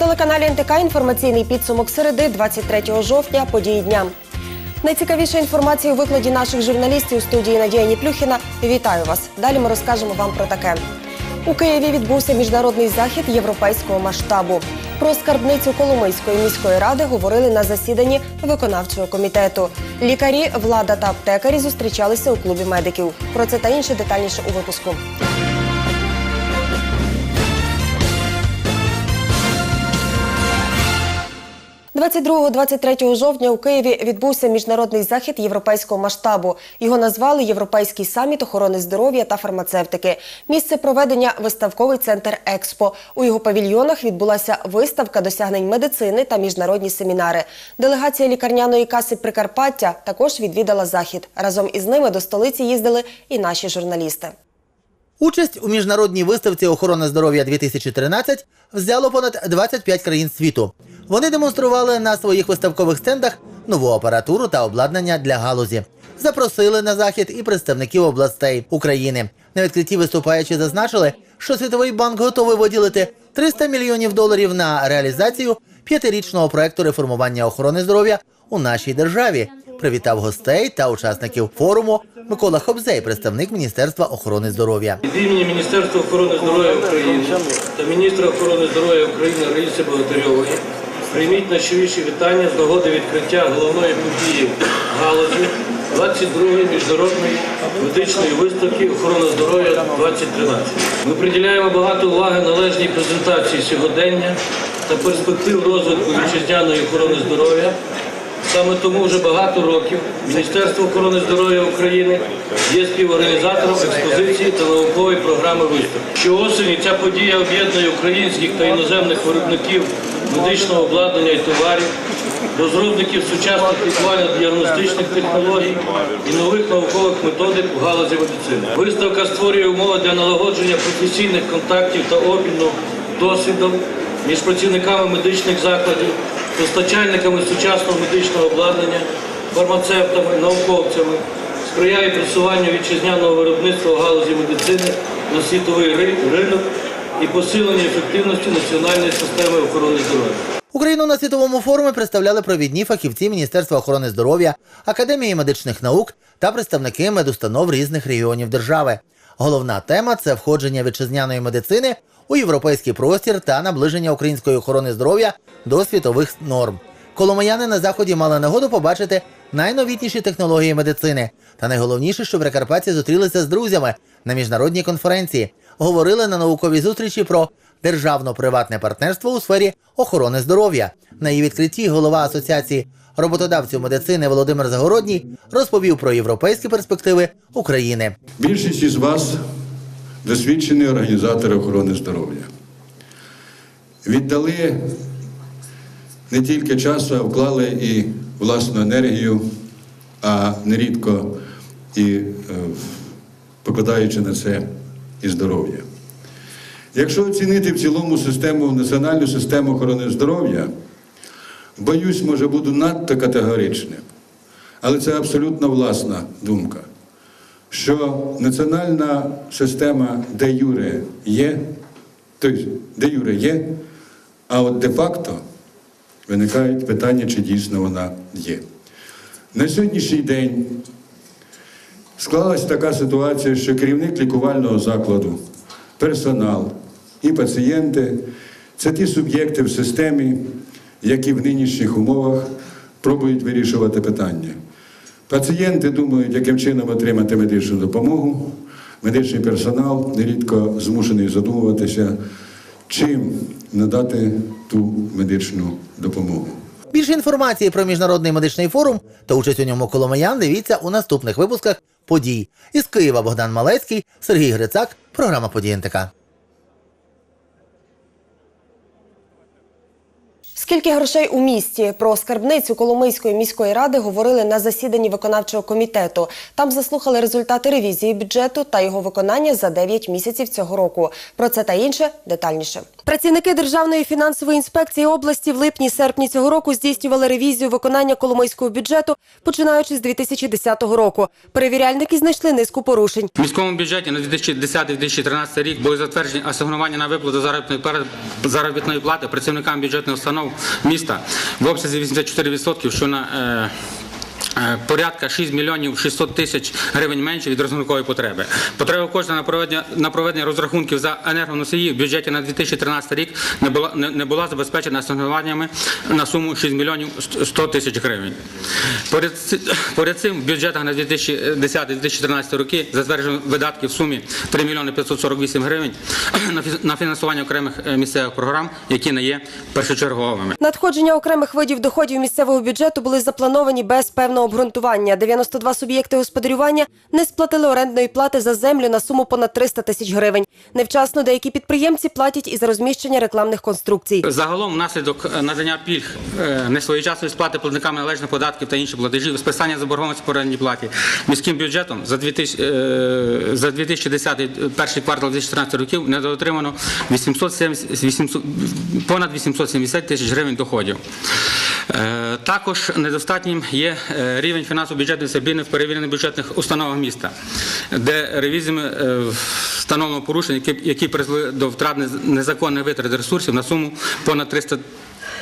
телеканалі НТК інформаційний підсумок середи 23 жовтня. Події дня. Найцікавіша інформація у викладі наших журналістів у студії Надія Ніплюхіна. Вітаю вас. Далі ми розкажемо вам про таке. У Києві відбувся міжнародний захід європейського масштабу. Про скарбницю Коломийської міської ради говорили на засіданні виконавчого комітету. Лікарі, влада та аптекарі зустрічалися у клубі медиків. Про це та інше детальніше у випуску. 22-23 жовтня у Києві відбувся міжнародний захід європейського масштабу. Його назвали Європейський саміт охорони здоров'я та фармацевтики. Місце проведення виставковий центр Експо. У його павільйонах відбулася виставка досягнень медицини та міжнародні семінари. Делегація лікарняної каси Прикарпаття також відвідала захід. Разом із ними до столиці їздили і наші журналісти. Участь у міжнародній виставці охорони здоров'я 2013 взяло понад 25 країн світу. Вони демонстрували на своїх виставкових стендах нову апаратуру та обладнання для галузі. Запросили на захід і представників областей України. На відкритті виступаючи зазначили, що Світовий банк готовий виділити 300 мільйонів доларів на реалізацію п'ятирічного проекту реформування охорони здоров'я у нашій державі. Привітав гостей та учасників форуму Микола Хобзей, представник Міністерства охорони здоров'я. Від імені Міністерства охорони здоров'я України та міністра охорони здоров'я України Раїси Богатирьової прийміть найщиріші вітання з нагоди відкриття головної події галузі 22-ї міжнародної медичної виставки охорона здоров'я 2013. Ми приділяємо багато уваги належній презентації сьогодення та перспектив розвитку вітчизняної охорони здоров'я Саме тому вже багато років Міністерство охорони здоров'я України є співорганізатором експозиції та наукової програми виставки. Щоосені ця подія об'єднує українських та іноземних виробників медичного обладнання і товарів, розробників сучасних лікувально-діагностичних технологій і нових наукових методик у галузі медицини. Виставка створює умови для налагодження професійних контактів та обміну досвідом між працівниками медичних закладів, постачальниками сучасного медичного обладнання, фармацевтами, науковцями, сприяє просуванню вітчизняного виробництва в галузі медицини на світовий ринок і посиленню ефективності національної системи охорони здоров'я. Україну на світовому форумі представляли провідні фахівці Міністерства охорони здоров'я, Академії медичних наук та представники медустанов різних регіонів держави. Головна тема це входження вітчизняної медицини у європейський простір та наближення української охорони здоров'я до світових норм. Коломияни на заході мали нагоду побачити найновітніші технології медицини. Та найголовніше, що Прикарпатці зустрілися з друзями на міжнародній конференції, говорили на науковій зустрічі про державно-приватне партнерство у сфері охорони здоров'я. На її відкритті голова асоціації роботодавців медицини Володимир Загородній розповів про європейські перспективи України. Більшість із вас досвідчені організатори охорони здоров'я. Віддали не тільки часу, а вклали і власну енергію, а нерідко і е, покладаючи на це і здоров'я. Якщо оцінити в цілому систему, національну систему охорони здоров'я, боюсь, може буду надто категоричним. Але це абсолютно власна думка що національна система де юре є, тобто де юре є, а от де-факто виникають питання, чи дійсно вона є. На сьогоднішній день склалася така ситуація, що керівник лікувального закладу, персонал і пацієнти це ті суб'єкти в системі, які в нинішніх умовах пробують вирішувати питання. Пацієнти думають, яким чином отримати медичну допомогу. Медичний персонал нерідко змушений задумуватися, чим надати ту медичну допомогу. Більше інформації про міжнародний медичний форум та участь у ньому коломиян дивіться у наступних випусках подій. Із Києва Богдан Малецький, Сергій Грицак, програма «Події НТК». Скільки грошей у місті про скарбницю Коломийської міської ради говорили на засіданні виконавчого комітету. Там заслухали результати ревізії бюджету та його виконання за 9 місяців цього року. Про це та інше детальніше. Працівники Державної фінансової інспекції області в липні-серпні цього року здійснювали ревізію виконання Коломийського бюджету, починаючи з 2010 року. Перевіряльники знайшли низку порушень. В міському бюджеті на 2010-2013 рік були затверджені асигнування на виплату заробітної плати працівникам бюджетних установ міста. В обсязі 84%, що на е, Порядка 6 мільйонів 600 тисяч гривень менше від розрахункової потреби. Потреба коштів на проведення на проведення розрахунків за енергоносії в бюджеті на 2013 рік не була не, не була забезпечена асигнуваннями на суму 6 мільйонів 100 тисяч гривень. Поряд, поряд цим в бюджетах на 2010-2013 роки затверджено видатки в сумі 3 мільйони 548 гривень на фінансування окремих е, місцевих програм, які не є першочерговими. Надходження окремих видів доходів місцевого бюджету були заплановані без певного обґрунтування. 92 суб'єкти господарювання не сплатили орендної плати за землю на суму понад 300 тисяч гривень. Невчасно деякі підприємці платять і за розміщення рекламних конструкцій. Загалом, внаслідок е, надання пільг е, несвоєчасної сплати платниками належних податків та інших платежів, списання заборгованості по орендній платі міським бюджетом за 2000, е, 2010 перший квартал 2014 років недоотримано 870, 800, понад 870 тисяч гривень доходів. Також недостатнім є е, рівень фінансово-бюджетної дисципліни в перевірених бюджетних установах міста, де ревізіями е, встановлено порушення, які, призвели до втрат нез- незаконних витрат ресурсів на суму понад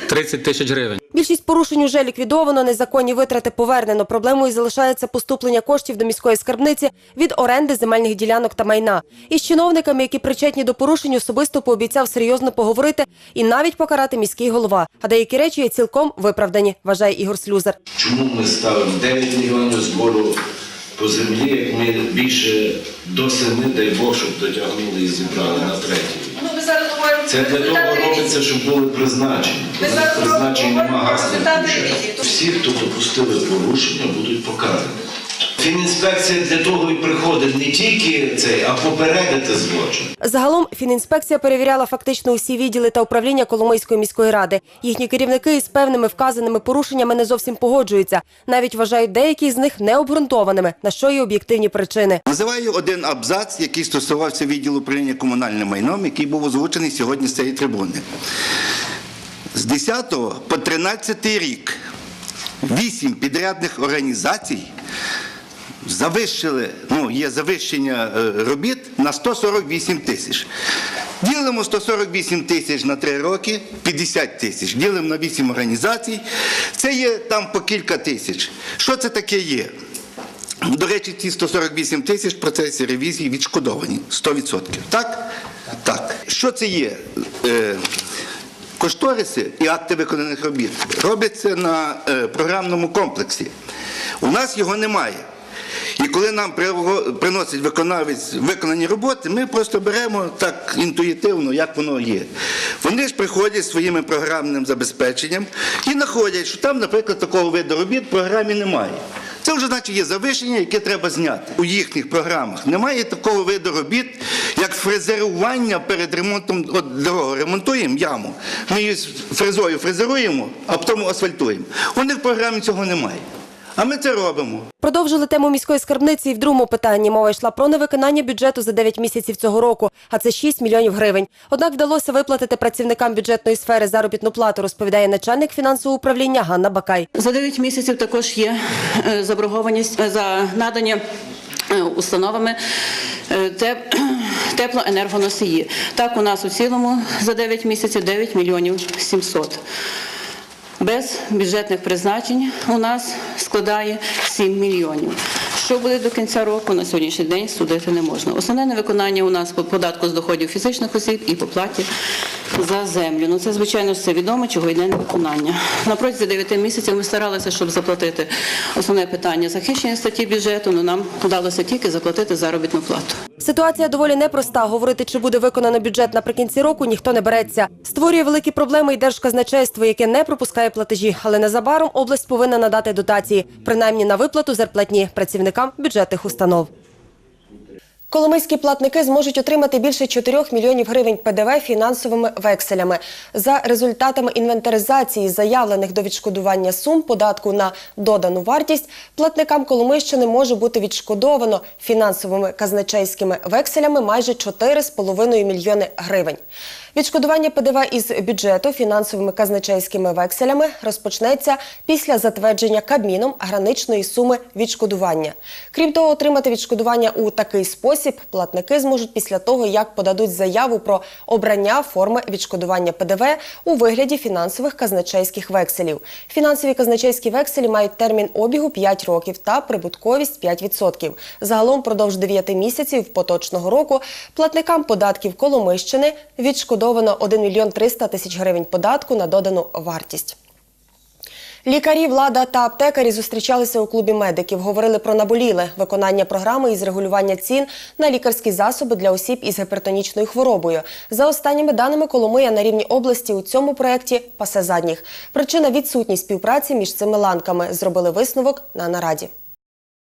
330 тисяч гривень. Більшість порушень уже ліквідовано, незаконні витрати повернено. Проблемою залишається поступлення коштів до міської скарбниці від оренди земельних ділянок та майна. Із чиновниками, які причетні до порушень, особисто пообіцяв серйозно поговорити і навіть покарати міський голова. А деякі речі є цілком виправдані, вважає Ігор Слюзер. Чому ми ставимо 9 мільйонів збору по землі, як ми більше до 7, дай Бог, щоб дотягнули і зібрали на третій. Це для того робиться, щоб були призначені. Призначень нема гасних Всі, хто допустили порушення, будуть покарані. Фінінспекція для того і приходить не тільки цей, а попередити злочин. Загалом фінінспекція перевіряла фактично усі відділи та управління Коломийської міської ради. Їхні керівники із певними вказаними порушеннями не зовсім погоджуються. Навіть вважають деякі з них необґрунтованими, на що є об'єктивні причини. Називаю один абзац, який стосувався відділу управління комунальним майном, який був озвучений сьогодні з цієї трибуни. З 10 по 13 рік вісім підрядних організацій завищили, ну, є завищення е, робіт на 148 тисяч. Ділимо 148 тисяч на 3 роки, 50 тисяч. Ділимо на 8 організацій. Це є там по кілька тисяч. Що це таке є? До речі, ці 148 тисяч в процесі ревізії відшкодовані 100%. Так? Так. Що це є? Е, кошториси і акти виконаних робіт робляться на е, програмному комплексі. У нас його немає. І коли нам приносить виконавець виконані роботи, ми просто беремо так інтуїтивно, як воно є. Вони ж приходять зі своїм програмним забезпеченням і знаходять, що там, наприклад, такого виду робіт в програмі немає. Це вже значить є завищення, яке треба зняти. У їхніх програмах немає такого виду робіт, як фрезерування перед ремонтом от дорогу ремонтуємо яму. Ми її фрезою фрезеруємо, а потім асфальтуємо. У них в програмі цього немає. А ми це робимо. Продовжили тему міської скарбниці і в другому питанні. Мова йшла про невиконання бюджету за 9 місяців цього року, а це 6 мільйонів гривень. Однак вдалося виплатити працівникам бюджетної сфери заробітну плату, розповідає начальник фінансового управління Ганна Бакай. За 9 місяців також є е, заборгованість е, за надані е, установами теплоенергоносії. Так, у нас у цілому за 9 місяців 9 мільйонів 700. Без бюджетних призначень у нас складає 7 мільйонів. Що буде до кінця року на сьогоднішній день судити не можна. Основне невиконання у нас по податку з доходів фізичних осіб і по платі за землю. Ну це звичайно все відомо, чого йде невиконання. На протязі 9 місяців ми старалися, щоб заплатити основне питання захищення статті бюджету. але нам вдалося тільки заплатити заробітну плату. Ситуація доволі непроста. Говорити, чи буде виконано бюджет наприкінці року, ніхто не береться. Створює великі проблеми і держказначейство, яке не пропускає платежі. Але незабаром область повинна надати дотації, принаймні на виплату зарплатні працівникам бюджетних установ. Коломийські платники зможуть отримати більше 4 мільйонів гривень ПДВ фінансовими векселями. За результатами інвентаризації заявлених до відшкодування сум податку на додану вартість платникам Коломийщини може бути відшкодовано фінансовими казначейськими векселями майже 4,5 мільйони гривень. Відшкодування ПДВ із бюджету фінансовими казначейськими векселями розпочнеться після затвердження Кабміном граничної суми відшкодування. Крім того, отримати відшкодування у такий спосіб платники зможуть після того, як подадуть заяву про обрання форми відшкодування ПДВ у вигляді фінансових казначейських векселів. Фінансові казначейські векселі мають термін обігу 5 років та прибутковість 5%. Загалом продовж 9 місяців поточного року платникам податків Коломийщини відшкодовано 1 мільйон 300 тисяч гривень податку на додану вартість. Лікарі, влада та аптекарі зустрічалися у клубі медиків. Говорили про наболіле виконання програми із регулювання цін на лікарські засоби для осіб із гіпертонічною хворобою. За останніми даними Коломия на рівні області у цьому проєкті пасе задніх. Причина відсутність співпраці між цими ланками. Зробили висновок на нараді.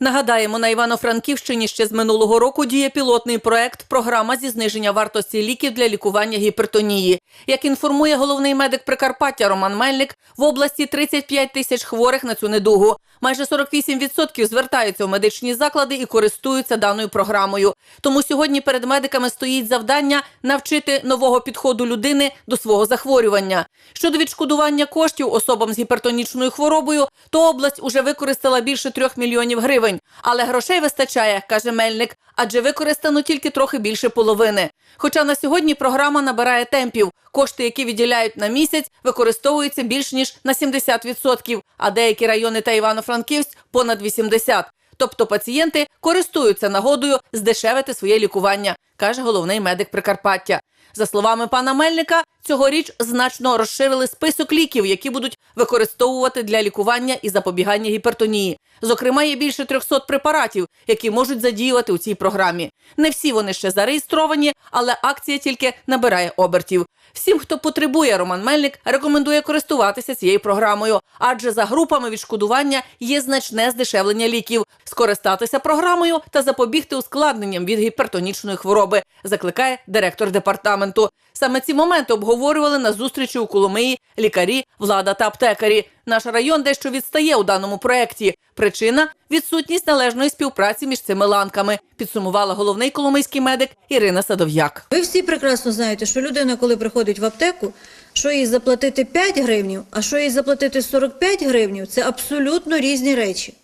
Нагадаємо, на Івано-Франківщині ще з минулого року діє пілотний проект Програма зі зниження вартості ліків для лікування гіпертонії. Як інформує головний медик Прикарпаття Роман Мельник, в області 35 тисяч хворих на цю недугу. Майже 48% звертаються у медичні заклади і користуються даною програмою. Тому сьогодні перед медиками стоїть завдання навчити нового підходу людини до свого захворювання. Щодо відшкодування коштів особам з гіпертонічною хворобою, то область уже використала більше трьох мільйонів гривень. Але грошей вистачає, каже Мельник, адже використано тільки трохи більше половини. Хоча на сьогодні програма набирає темпів. Кошти, які виділяють на місяць, використовуються більш ніж на 70%, а деякі райони та Івано-Франківськ – понад 80%. Тобто пацієнти користуються нагодою здешевити своє лікування, каже головний медик Прикарпаття. За словами пана Мельника, цьогоріч значно розширили список ліків, які будуть використовувати для лікування і запобігання гіпертонії. Зокрема, є більше 300 препаратів, які можуть задіювати у цій програмі. Не всі вони ще зареєстровані, але акція тільки набирає обертів. Всім, хто потребує, Роман Мельник рекомендує користуватися цією програмою, адже за групами відшкодування є значне здешевлення ліків. Скористатися програмою та запобігти ускладненням від гіпертонічної хвороби, закликає директор департаменту. Саме ці моменти обговорювали на зустрічі у Коломиї лікарі, влада та аптекарі. Наш район дещо відстає у даному проєкті. Причина відсутність належної співпраці між цими ланками, підсумувала головний коломийський медик Ірина Садов'як. Ви всі прекрасно знаєте, що людина, коли приходить в аптеку, що їй заплатити 5 гривнів, а що їй заплатити 45 гривнів, це абсолютно різні речі.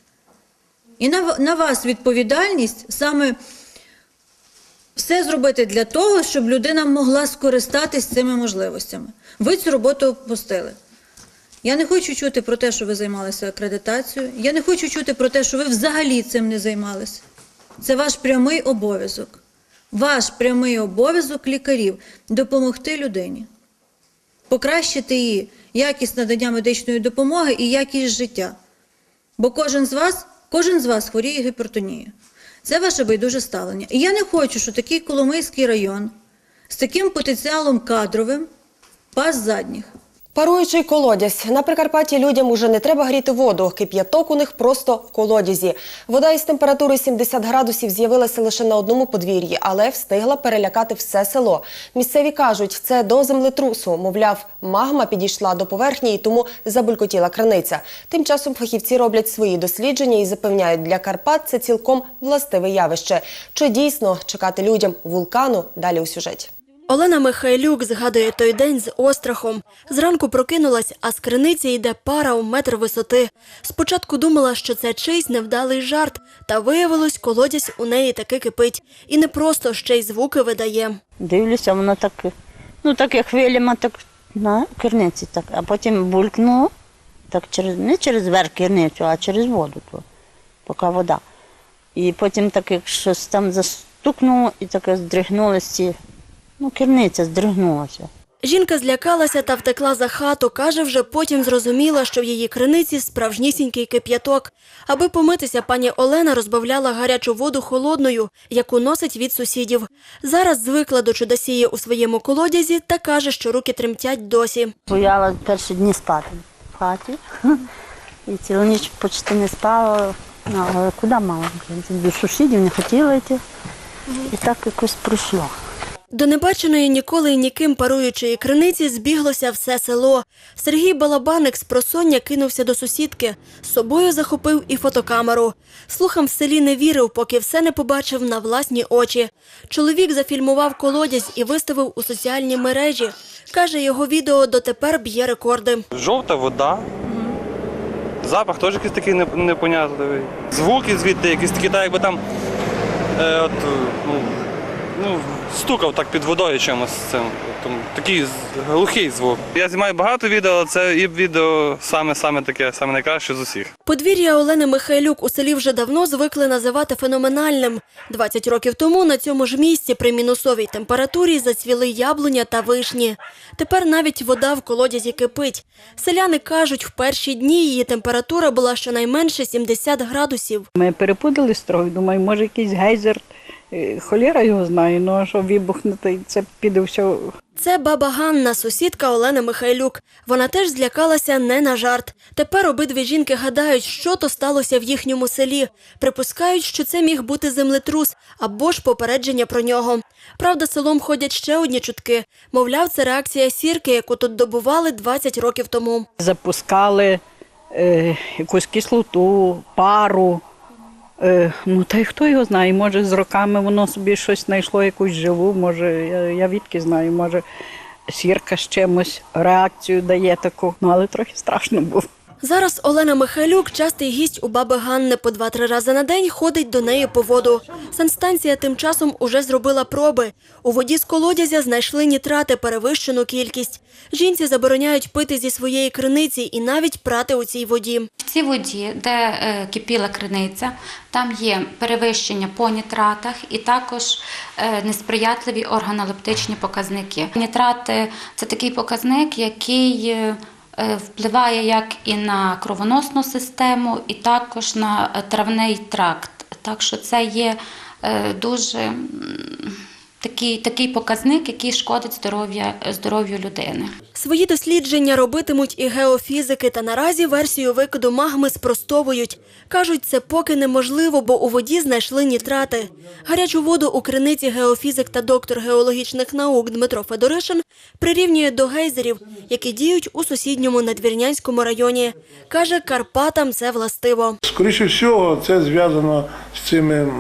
І на, на вас відповідальність саме все зробити для того, щоб людина могла скористатись цими можливостями. Ви цю роботу опустили. Я не хочу чути про те, що ви займалися акредитацією. Я не хочу чути про те, що ви взагалі цим не займалися. Це ваш прямий обов'язок. Ваш прямий обов'язок лікарів допомогти людині, покращити її якість надання медичної допомоги і якість життя. Бо кожен з вас, кожен з вас хворіє гіпертонією. Це ваше байдуже ставлення. І я не хочу, щоб такий Коломийський район з таким потенціалом кадровим пас задніх. Паруючий колодязь. На Прикарпатті людям уже не треба гріти воду. Кип'яток у них просто в колодязі. Вода із температурою 70 градусів з'явилася лише на одному подвір'ї, але встигла перелякати все село. Місцеві кажуть, це до землетрусу. Мовляв, магма підійшла до поверхні і тому забулькотіла краниця. Тим часом фахівці роблять свої дослідження і запевняють, для Карпат це цілком властиве явище. Чи дійсно чекати людям вулкану? Далі у сюжеті. Олена Михайлюк згадує той день з острахом. Зранку прокинулась, а з криниці йде пара у метр висоти. Спочатку думала, що це чийсь невдалий жарт, та виявилось, колодязь у неї таки кипить. І не просто ще й звуки видає. Дивлюся, воно так, ну так як хвилями, так на керниці, так, а потім булькнуло, так через, не через верх керницю, а через воду, то, поки вода. І потім так як щось там застукнуло і таке здригнулося, ну, керниця здригнулася. Жінка злякалася та втекла за хату. Каже, вже потім зрозуміла, що в її криниці справжнісінький кип'яток. Аби помитися, пані Олена розбавляла гарячу воду холодною, яку носить від сусідів. Зараз звикла до чудосії у своєму колодязі та каже, що руки тремтять досі. Бояла перші дні спати в хаті. І цілу ніч почти не спала. Ну, але куди мала? До сусідів не хотіла йти. І так якось пройшло. До небаченої ніколи і ніким паруючої криниці збіглося все село. Сергій Балабаник з просоння кинувся до сусідки. З собою захопив і фотокамеру. Слухам в селі не вірив, поки все не побачив на власні очі. Чоловік зафільмував колодязь і виставив у соціальні мережі. Каже, його відео дотепер б'є рекорди. Жовта вода. Запах теж якийсь такий непонятливий. Звуки звідти якісь такі, так якби там е, от, ну, ну, стукав так під водою чимось цим. Там, такий глухий звук. Я знімаю багато відео, але це і відео саме саме таке, саме найкраще з усіх. Подвір'я Олени Михайлюк у селі вже давно звикли називати феноменальним. 20 років тому на цьому ж місці при мінусовій температурі зацвіли яблуня та вишні. Тепер навіть вода в колодязі кипить. Селяни кажуть, в перші дні її температура була щонайменше 70 градусів. Ми перепутали строй, думаю, може якийсь гейзер, холєра його знає, ну а що вибухне, то це піде все Це баба Ганна, сусідка Олени Михайлюк. Вона теж злякалася не на жарт. Тепер обидві жінки гадають, що то сталося в їхньому селі. Припускають, що це міг бути землетрус або ж попередження про нього. Правда, селом ходять ще одні чутки. Мовляв, це реакція сірки, яку тут добували 20 років тому. запускали е, якусь кислоту, пару. Е, ну та й хто його знає, може з роками воно собі щось знайшло, якусь живу, може, я, я відки знаю, може сірка з чимось реакцію дає таку, ну але трохи страшно було. Зараз Олена Михайлюк, частий гість у баби Ганни по два-три рази на день, ходить до неї по воду. Санстанція тим часом уже зробила проби. У воді з колодязя знайшли нітрати перевищену кількість. Жінці забороняють пити зі своєї криниці і навіть прати у цій воді. В цій воді, де е, кипіла криниця, там є перевищення по нітратах і також е, несприятливі органолептичні показники. Нітрати це такий показник, який е, впливає як і на кровоносну систему, і також на е, травний тракт. Так що це є е, дуже такий, такий показник, який шкодить здоров'я, здоров'ю людини. Свої дослідження робитимуть і геофізики, та наразі версію викиду магми спростовують. Кажуть, це поки неможливо, бо у воді знайшли нітрати. Гарячу воду у криниці геофізик та доктор геологічних наук Дмитро Федоришин прирівнює до гейзерів, які діють у сусідньому Надвірнянському районі. Каже, Карпатам це властиво. Скоріше всього, це зв'язано з цими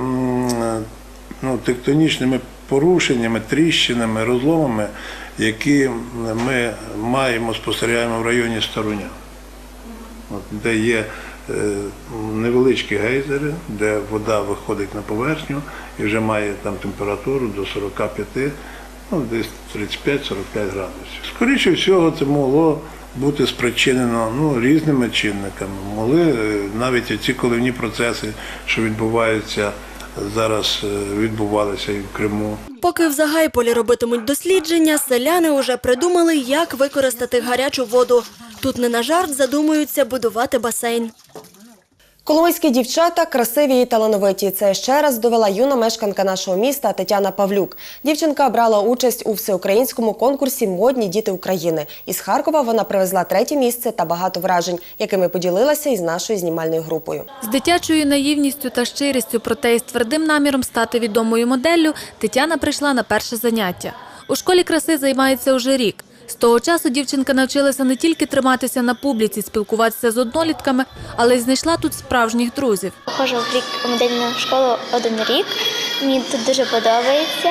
ну, тектонічними порушеннями, тріщинами, розломами, які ми маємо, спостерігаємо в районі Старуня, де є е, невеличкі гейзери, де вода виходить на поверхню і вже має там температуру до 45, ну, десь 35-45 градусів. Скоріше всього, це могло бути спричинено ну, різними чинниками. Могли е, навіть ці коливні процеси, що відбуваються зараз, е, відбувалися і в Криму. Поки в Загайполі робитимуть дослідження, селяни уже придумали, як використати гарячу воду. Тут не на жарт задумуються будувати басейн. Коломийські дівчата красиві і талановиті. Це ще раз довела юна мешканка нашого міста Тетяна Павлюк. Дівчинка брала участь у всеукраїнському конкурсі Модні діти України. Із Харкова вона привезла третє місце та багато вражень, якими поділилася із нашою знімальною групою. З дитячою наївністю та щирістю, проте із твердим наміром стати відомою моделлю, Тетяна прийшла на перше заняття. У школі краси займається уже рік. З того часу дівчинка навчилася не тільки триматися на публіці, спілкуватися з однолітками, але й знайшла тут справжніх друзів. Ходжу в рік у модельну школу один рік. Мені тут дуже подобається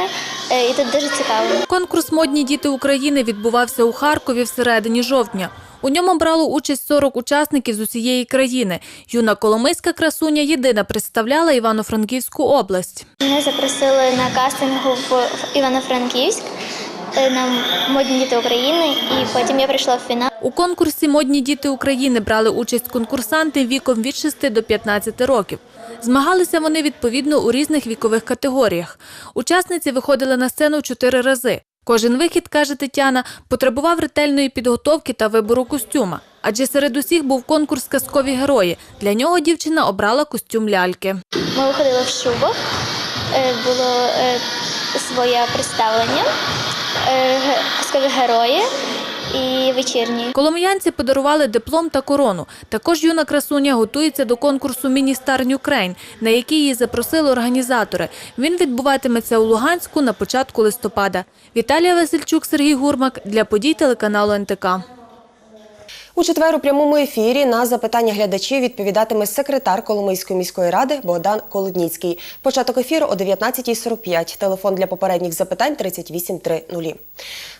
е, і тут дуже цікаво. Конкурс Модні діти України відбувався у Харкові всередині жовтня. У ньому брало участь 40 учасників з усієї країни. Юна Коломийська красуня єдина представляла Івано-Франківську область. Мене запросили на кастингу в в Івано-Франківськ на модні діти України, і потім я прийшла в фінал. У конкурсі Модні діти України брали участь конкурсанти віком від 6 до 15 років. Змагалися вони відповідно у різних вікових категоріях. Учасниці виходили на сцену чотири рази. Кожен вихід, каже Тетяна, потребував ретельної підготовки та вибору костюма. Адже серед усіх був конкурс казкові герої. Для нього дівчина обрала костюм ляльки. Ми виходили в шубах, е, було е, своє представлення, е, казкові герої і вечірні Коломиянці подарували диплом та корону. Також юна красуня готується до конкурсу «Міністар Нюкрейн», на який її запросили організатори. Він відбуватиметься у Луганську на початку листопада. Віталія Васильчук, Сергій Гурмак для подій телеканалу НТК. У четвер у прямому ефірі на запитання глядачів відповідатиме секретар Коломийської міської ради Богдан Колодніцький. Початок ефіру о 19.45. Телефон для попередніх запитань 3830.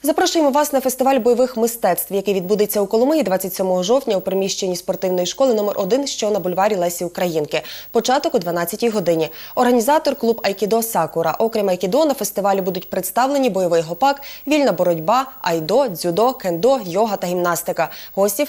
Запрошуємо вас на фестиваль бойових мистецтв, який відбудеться у Коломиї 27 жовтня у приміщенні спортивної школи номер 1 що на бульварі Лесі Українки. Початок о 12 годині. Організатор клуб Айкідо Сакура. Окрім Айкідо, на фестивалі будуть представлені бойовий гопак, вільна боротьба, айдо, дзюдо, кендо, йога та гімнастика. Гості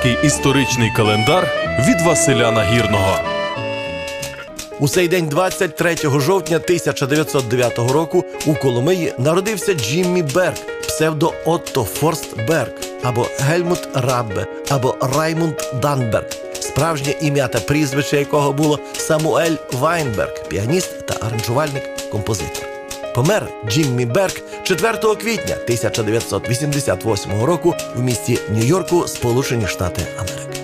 Прикарпатський історичний календар від Василя Нагірного. У цей день, 23 жовтня 1909 року, у Коломиї народився Джиммі Берг, псевдо Отто Форст Берг, або Гельмут Раббе, або Раймунд Данберг, справжнє ім'я та прізвище якого було Самуель Вайнберг, піаніст та аранжувальник, композитор. Помер Джиммі Берг 4 квітня 1988 року в місті Нью-Йорку, Сполучені Штати Америки.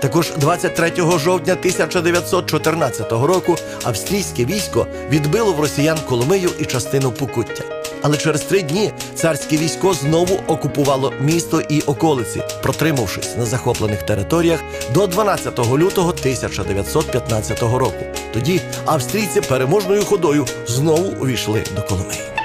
Також 23 жовтня 1914 року австрійське військо відбило в росіян Коломию і частину Покуття. Але через три дні царське військо знову окупувало місто і околиці, протримавшись на захоплених територіях до 12 лютого 1915 року. Тоді австрійці переможною ходою знову увійшли до Коломиї.